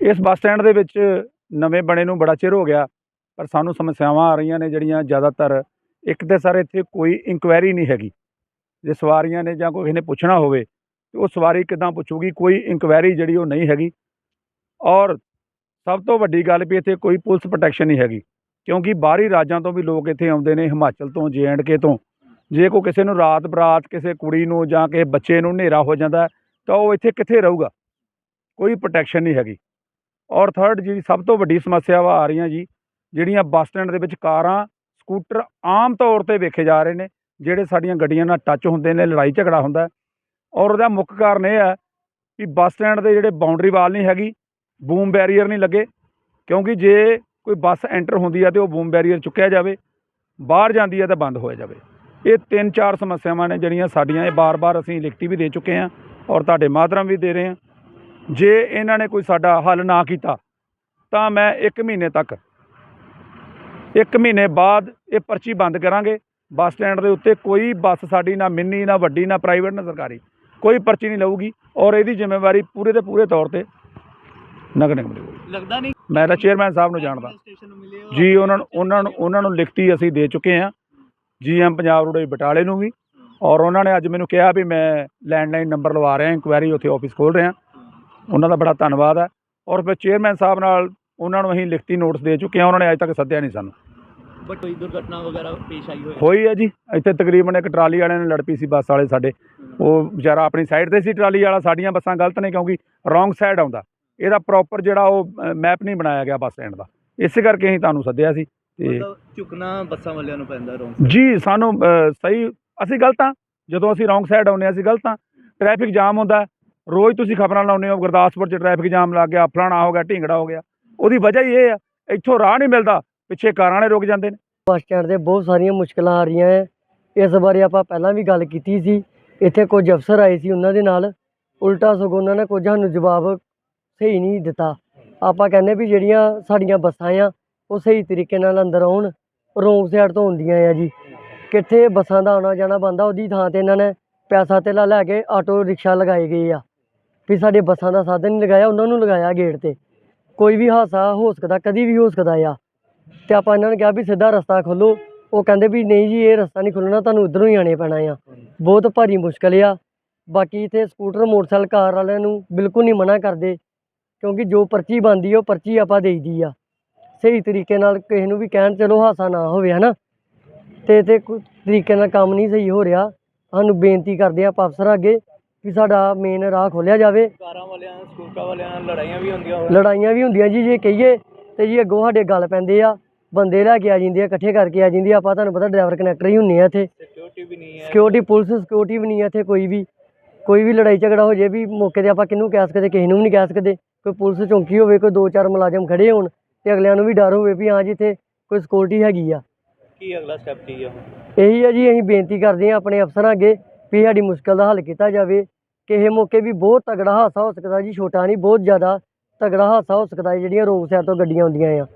ਇਸ bus stand ਦੇ ਵਿੱਚ ਨਵੇਂ ਬਣੇ ਨੂੰ ਬੜਾ ਚਿਰ ਹੋ ਗਿਆ, ਪਰ ਸਾਨੂੰ ਸਮੱਸਿਆਵਾਂ ਆ ਰਹੀਆਂ ਨੇ ਜਿਹੜੀਆਂ ਜ਼ਿਆਦਾਤਰ ਇੱਕ ਤੇ ਸਰ ਇੱਥੇ ਕੋਈ ਇਨਕੁਆਇਰੀ ਨਹੀਂ ਹੈਗੀ, ਜੇ ਸਵਾਰੀਆਂ ਨੇ ਜਾਂ ਕੋਈ ਕਿਸੇ ਨੇ ਪੁੱਛਣਾ ਹੋਵੇ ਤੇ ਉਹ ਸਵਾਰੀ ਕਿੱਦਾਂ ਪੁੱਛੂਗੀ, ਕੋਈ ਇਨਕੁਆਇਰੀ ਜਿਹੜੀ ਉਹ ਨਹੀਂ ਹੈਗੀ। ਔਰ ਸਭ ਤੋਂ ਵੱਡੀ ਗੱਲ ਵੀ ਇੱਥੇ ਕੋਈ ਪੁਲਿਸ ਪ੍ਰੋਟੈਕਸ਼ਨ ਨਹੀਂ ਹੈਗੀ, ਕਿਉਂਕਿ ਬਾਹਰੀ ਰਾਜਾਂ ਤੋਂ ਵੀ ਲੋਕ ਇੱਥੇ ਆਉਂਦੇ ਨੇ, ਹਿਮਾਚਲ ਤੋਂ ਕੇ ਤੋਂ। ਜੇ ਕੋਈ ਕਿਸੇ ਨੂੰ ਰਾਤ ਬਰਾਤ ਕਿਸੇ ਕੁੜੀ ਨੂੰ ਜਾਂ ਕਿਸੇ ਬੱਚੇ ਨੂੰ ਹਨੇਰਾ ਹੋ ਜਾਂਦਾ, ਤਾਂ ਉਹ ਇੱਥੇ ਕਿੱਥੇ ਰਹੂਗਾ? ਕੋਈ ਪ੍ਰੋਟੈਕਸ਼ਨ ਨਹੀਂ ਹੈਗੀ। ਔਰ ਥਰਡ ਜਿਹੜੀ ਸਭ ਤੋਂ ਵੱਡੀ ਸਮੱਸਿਆਵਾਂ ਆ ਰਹੀਆਂ ਜੀ, ਜਿਹੜੀਆਂ ਬੱਸ ਸਟੈਂਡ ਦੇ ਵਿੱਚ ਕਾਰਾਂ, ਸਕੂਟਰ ਆਮ ਤੌਰ ਤੇ ਵੇਖੇ ਜਾ ਰਹੇ ਨੇ, ਜਿਹੜੇ ਸਾਡੀਆਂ ਗੱਡੀਆਂ ਨਾਲ ਟੱਚ ਹੁੰਦੇ ਨੇ, ਲੜਾਈ ਝਗੜਾ ਹੁੰਦਾ ਔਰ ਉਹਦਾ ਮੁੱਖ ਕਾਰਨ ਇਹ ਹੈ ਕਿ ਬੱਸ ਸਟੈਂਡ ਦੇ ਜਿਹੜੇ ਬਾਉਂਡਰੀ ਵਾਲ ਨਹੀਂ ਹੈਗੀ ਬੂਮ ਬੈਰੀਅਰ ਨਹੀਂ ਲੱਗੇ, ਕਿਉਂਕਿ ਜੇ ਕੋਈ ਬੱਸ ਐਂਟਰ ਹੁੰਦੀ ਹੈ ਤੇ ਉਹ ਬੂਮ ਬੈਰੀਅਰ ਚੁੱਕਿਆ ਜਾਵੇ, ਬਾਹਰ ਜਾਂਦੀ ਹੈ ਤਾਂ ਬੰਦ ਹੋਇਆ ਜਾਵੇ। ਇਹ ਤਿੰਨ ਚਾਰ ਸਮੱਸਿਆਵਾਂ ਨੇ ਜਿਹੜੀਆਂ ਸਾਡੀਆਂ, ਇਹ ਬਾਰ-ਬਾਰ ਅਸੀਂ ਲਿਖਤੀ ਵੀ ਦੇ ਚੁੱਕੇ ਹਾਂ ਔਰ ਤੁਹਾਡੇ ਮਾਧਰਮ ਵੀ ਦੇ ਰਹੇ ਹਾਂ। ਜੇ ਇਹਨਾਂ ਨੇ ਕੋਈ ਸਾਡਾ ਹੱਲ ਨਾ ਕੀਤਾ ਤਾਂ ਮੈਂ 1 ਮਹੀਨੇ ਤੱਕ 1 ਮਹੀਨੇ ਬਾਅਦ ਇਹ ਪਰਚੀ ਬੰਦ ਕਰਾਂਗੇ। ਬੱਸ ਸਟੈਂਡ ਦੇ ਉੱਤੇ ਕੋਈ ਬੱਸ ਸਾਡੀ ਨਾ ਮਿੰਨੀ ਨਾ ਵੱਡੀ ਨਾ ਪ੍ਰਾਈਵੇਟ ਨਾ ਸਰਕਾਰੀ ਕੋਈ ਪਰਚੀ ਨਹੀਂ ਲਊਗੀ ਔਰ ਇਹਦੀ ਜ਼ਿੰਮੇਵਾਰੀ ਪੂਰੇ ਦੇ ਪੂਰੇ ਤੌਰ ਤੇ ਨਗਰ ਨਿਗਮ ਦੀ ਲੱਗਦਾ ਨਹੀਂ ਮੈਂ ਤਾਂ ਚੇਅਰਮੈਨ ਸਾਹਿਬ ਨੂੰ ਜਾਣਦਾ। ਜੀ ਉਹਨਾਂ ਨੂੰ ਉਹਨਾਂ ਨੂੰ ਉਹਨਾਂ ਨੂੰ ਲਿਖਤੀ ਅਸੀਂ ਦੇ ਚੁੱਕੇ ਹਾਂ। ਜੀਐਮ ਪੰਜਾਬ ਰੋਡ ਬਟਾਲੇ ਨੂੰ ਵੀ। ਔਰ ਉਹਨਾਂ ਨੇ ਅੱਜ ਮੈਨੂੰ ਕਿਹਾ ਵੀ ਮੈਂ ਲੈਂਡਲਾਈਨ ਨੰਬਰ ਲਵਾ ਰਿਹਾ ਇਨਕੁਆਇਰੀ ਉੱਥੇ ਆਫਿਸ ਖੋਲ ਰਿਹਾ। ਉਹਨਾਂ ਦਾ ਬੜਾ ਧੰਨਵਾਦ ਹੈ। ਔਰ ਫਿਰ ਚੇਅਰਮੈਨ ਸਾਹਿਬ ਨਾਲ ਉਹਨਾਂ ਨੂੰ ਅਸੀਂ ਲਿਖਤੀ ਨੋਟਿਸ ਦੇ ਚੁੱਕੇ ਹਾਂ ਉਹਨਾਂ ਨੇ ਅੱਜ ਤੱਕ ਸੱਦਿਆ ਨਹੀਂ ਸਾਨੂੰ। ਬਟ ਕੋਈ ਦੁਰਘਟਨਾ ਵਗੈਰਾ ਪੇਸ਼ ਆਈ ਹੋਏ ਹੋਈ ਹੈ ਜੀ। ਇੱਥੇ ਤਕਰੀਬਨ ਇੱਕ ਟਰਾਲੀ ਵਾਲਿਆਂ ਨੇ ਲੜ ਪਈ ਸੀ ਬੱਸ ਵਾਲੇ ਸਾਡੇ। ਉਹ ਵਿਚਾਰਾ ਆਪਣੀ ਸਾਈਡ ਤੇ ਸੀ ਟਰਾਲੀ ਵਾਲਾ ਸਾਡੀਆਂ ਬੱਸਾਂ ਗਲਤ ਨੇ ਕਿਉਂਕਿ ਰੋਂਗ ਸਾਈਡ ਆਉਂਦਾ। ਇਹਦਾ ਪ੍ਰੋਪਰ ਜਿਹੜਾ ਉਹ ਮੈਪ ਨਹੀਂ ਬਣਾਇਆ ਗਿਆ ਬੱਸ ਸਟੈਂਡ ਦਾ। ਇਸੇ ਕਰਕੇ ਅਸੀਂ ਤੁਹਾਨੂੰ ਸੱਦਿਆ ਸੀ ਤੇ ਝੁਕਣਾ ਬੱਸਾਂ ਵਾਲਿਆਂ ਨੂੰ ਪੈਂਦਾ ਰੋਂਗ ਜੀ ਸਾਨੂੰ ਸਹੀ ਅਸੀਂ ਗਲਤ ਹਾਂ। ਜਦੋਂ ਅਸੀਂ ਰੋਂਗ ਸਾਈਡ ਆਉਂਦੇ ਅਸੀਂ ਗਲਤ ਹਾਂ। ਟ੍ਰੈਫਿਕ ਜਾਮ ਹੁੰਦਾ। ਰੋਜ਼ ਤੁਸੀਂ ਖਬਰਾਂ ਲਾਉਂਦੇ ਹੋ, ਗੁਰਦਾਸਪੁਰ 'ਚ ਟ੍ਰੈਫਿਕ ਜਾਮ ਲੱਗ ਗਿਆ, ਫਲਾਣਾ ਹੋ ਗਿਆ, ਢੀਂਗੜਾ ਹੋ ਗਿਆ। ਉਹਦੀ ਵਜ੍ਹਾ ਹੀ ਇਹ ਆ, ਇੱਥੋਂ ਰਾਹ ਨਹੀਂ ਮਿਲਦਾ, ਪਿੱਛੇ ਕਾਰਾਂ ਵਾਲੇ ਰੁਕ ਜਾਂਦੇ ਨੇ। ਬੱਸ ਸਟੈਂਡ ਤੇ ਬਹੁਤ ਸਾਰੀਆਂ ਮੁਸ਼ਕਲਾਂ ਆ ਰਹੀਆਂ ਹੈ ਇਸ ਬਾਰੇ ਆਪਾਂ ਪਹਿਲਾਂ ਵੀ ਗੱਲ ਕੀਤੀ ਸੀ। ਇੱਥੇ ਕੁਝ ਅਫਸਰ ਆਏ ਸੀ ਉਹਨਾਂ ਦੇ ਨਾਲ। ਉਲਟਾ ਸਗੋਂ ਉਹਨਾਂ ਨੇ ਕੁਝ ਸਾਨੂੰ ਜਵਾਬ ਸਹੀ ਨਹੀਂ ਦਿੱਤਾ। ਆਪਾਂ ਕਹਿੰਦੇ ਵੀ ਜਿਹੜੀਆਂ ਸਾਡੀਆਂ ਬੱਸਾਂ ਆ, ਉਹ ਸਹੀ ਤਰੀਕੇ ਨਾਲ ਅੰਦਰ ਆਉਣ, ਰੋਂਗ ਸਾਈਡ ਤੋਂ ਹੁੰਦੀਆਂ ਆ ਜੀ। ਕਿੱਥੇ ਬੱਸਾਂ ਦਾ ਆਉਣਾ ਜਾਣਾ ਬੰਦਾ ਉਹਦੀ ਥਾਂ ਤੇ ਇਹਨਾਂ ਨੇ ਪੈਸਾ ਧੇਲਾ ਲੈ ਕੇ ਆਟੋ ਰਿਕਸ਼ਾ ਲਗਾਏ ਗਏ ਆ। ਵੀ ਸਾਡੇ ਬੱਸਾਂ ਦਾ ਸਾਧਨ ਨਹੀਂ ਲਗਾਇਆ, ਉਹਨਾਂ ਨੂੰ ਲਗਾਇਆ ਗੇਟ ਤੇ। ਕੋਈ ਵੀ ਹਾਦਸਾ ਹੋ ਸਕਦਾ, ਕਦੀ ਵੀ ਹੋ ਸਕਦਾ ਆ। ਤੇ ਆਪਾਂ ਇਹਨਾਂ ਨੇ ਕਿਹਾ ਵੀ ਸਿੱਧਾ ਰਸਤਾ ਖੋਲੋ ਉਹ ਕਹਿੰਦੇ ਵੀ ਨਹੀਂ ਜੀ, ਇਹ ਰਸਤਾ ਨਹੀਂ ਖੁੱਲਣਾ, ਤੁਹਾਨੂੰ ਉਧਰੋਂ ਹੀ ਆਣੇ ਪੈਣਾ ਆ। ਬਹੁਤ ਭਾਰੀ ਮੁਸ਼ਕਲ ਆ। ਬਾਕੀ ਇੱਥੇ ਸਕੂਟਰ, ਮੋਟਰਸਾਈਕਲ, ਕਾਰ ਵਾਲਿਆਂ ਨੂੰ ਬਿਲਕੁਲ ਨਹੀਂ ਮਨਾ ਕਰਦੇ। ਕਿਉਂਕਿ ਜੋ ਪਰਚੀ ਬਣਦੀ ਉਹ ਪਰਚੀ ਆਪਾਂ ਦੇਈਦੀ ਆ। ਸਹੀ ਤਰੀਕੇ ਨਾਲ ਕਿਸੇ ਨੂੰ ਵੀ ਕਹਿਣ, ਚਲੋ ਹਾਸਾ ਨਾ ਹੋਵੇ, ਹਨਾ। ਤੇ ਇੱਥੇ ਕੋਈ ਤਰੀਕੇ ਨਾਲ ਕੰਮ ਨਹੀਂ ਸਹੀ ਹੋ ਰਿਹਾ। ਸਾਨੂੰ ਬੇਨਤੀ ਕਰਦੇ ਆ ਆਪਾਂ ਅਫਸਰ ਅੱਗੇ ਵੀ ਸਾਡਾ ਮੇਨ ਰਾਹ ਖੋਲਿਆ ਜਾਵੇ। ਕਾਰਾਂ ਵਾਲਿਆਂ ਸਕੂਟਰਾਂ ਵਾਲਿਆਂ ਨਾਲ ਲੜਾਈਆਂ ਵੀ ਹੁੰਦੀਆਂ ਲੜਾਈਆਂ ਵੀ ਹੁੰਦੀਆਂ ਜੀ ਜੇ ਕਹੀਏ ਤੇ ਜੀ ਅੱਗੋਂ ਸਾਡੇ ਗੱਲ ਪੈਂਦੇ ਆ ਬੰਦੇ ਲੈ ਕੇ ਆ ਜਾਂਦੇ ਆ ਇਕੱਠੇ ਕਰਕੇ ਆ ਜਾਂਦੇ ਆ। ਆਪਾਂ ਤੁਹਾਨੂੰ ਪਤਾ ਡਰਾਈਵਰ ਕਨੈਕਟਰ ਹੀ ਹੁੰਨੇ ਆ ਇੱਥੇ। ਸਿਕਿਉਰਿਟੀ ਵੀ ਨਹੀਂ ਹੈ। ਸਿਕਿਉਰਿਟੀ ਪੁਲਿਸ ਸਿਕਿਉਰਿਟੀ ਵੀ ਨਹੀਂ ਆ ਇੱਥੇ ਕੋਈ ਵੀ। ਕੋਈ ਵੀ ਲੜਾਈ ਝਗੜਾ ਹੋ ਜੇ ਵੀ ਮੌਕੇ ਤੇ ਆਪਾਂ ਕਿਹਨੂੰ ਕਹਿ ਸਕਦੇ ਕਿਸੇ ਨੂੰ ਵੀ ਨਹੀਂ ਕਹਿ ਸਕਦੇ। ਕੋਈ ਪੁਲਿਸ ਚੌਂਕੀ ਹੋਵੇ ਕੋਈ ਦੋ ਚਾਰ ਮੁਲਾਜ਼ਮ ਖੜੇ ਹੋਣ ਤੇ ਅਗਲਿਆਂ ਨੂੰ ਵੀ ਡਰ ਹੋਵੇ ਵੀ ਹਾਂ ਜੀ ਇੱਥੇ ਕੋਈ ਸਿਕਿਉਰਿਟੀ ਹੈਗੀ ਆ। ਕੀ ਅਗਲਾ ਸਟੈਪ ਕੀ ਆ? ਇਹੀ ਹੈ ਜੀ ਅਸੀਂ ਬੇਨਤੀ ਕਰਦੇ ਹਾਂ ਆਪਣੇ ਅਫਸਰਾਂ ਅੱਗੇ ਵੀ ਸਾਡੀ ਮੁਸ਼ਕਲ ਦਾ ਹੱਲ ਕੀਤਾ ਜਾਵੇ ਕਿਸੇ ਮੌਕੇ ਵੀ ਬਹੁਤ ਤਗੜਾ ਹਾਦਸਾ ਹੋ ਸਕਦਾ ਜੀ, ਛੋਟਾ ਨਹੀਂ, ਬਹੁਤ ਜ਼ਿਆਦਾ ਤਗੜਾ ਹਾਦਸਾ ਹੋ ਸਕਦਾ ਹੈ ਜਿਹੜੀਆਂ ਰੋਡ ਸਾਈਡ ਤੋਂ ਗੱਡੀਆਂ ਆਉਂਦੀਆਂ ਆ।